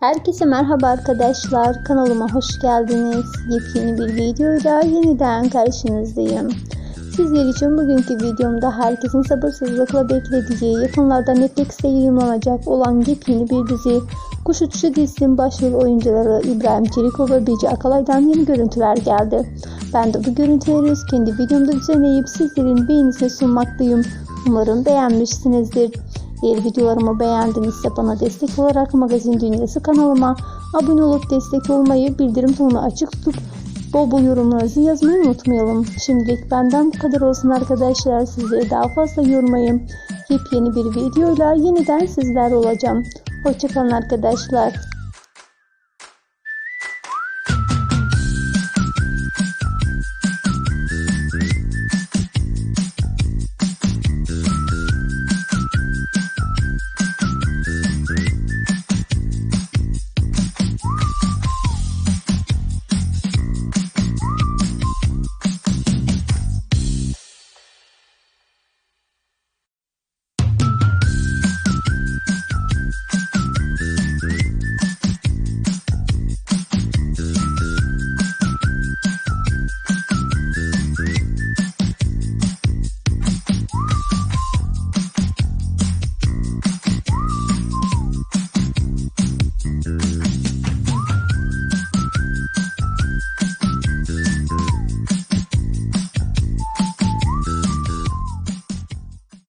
Herkese merhaba arkadaşlar. Kanalıma hoş geldiniz. Yepyeni bir videoyla yeniden karşınızdayım. Sizler için bugünkü videomda herkesin sabırsızlıkla beklediği yakınlarda Netflix'te yayınlanacak olan yepyeni bir dizi Kuş Uçuşu dizisinin başrol oyuncuları İbrahim Çelikov ve Beci Akalay'dan yeni görüntüler geldi. Ben de bu görüntüleri kendi videomda düzenleyip sizlerin beğenisine sunmaktayım. Umarım beğenmişsinizdir. Eğer videolarımı beğendinizse bana destek olarak Magazin Dünyası kanalıma abone olup destek olmayı, bildirim tonunu açık tutup bol bol yorumlarınızı yazmayı unutmayalım. Şimdilik benden bu kadar olsun arkadaşlar. Sizleri daha fazla yormayayım. Yepyeni bir videoyla yeniden sizler olacağım. Hoşçakalın arkadaşlar.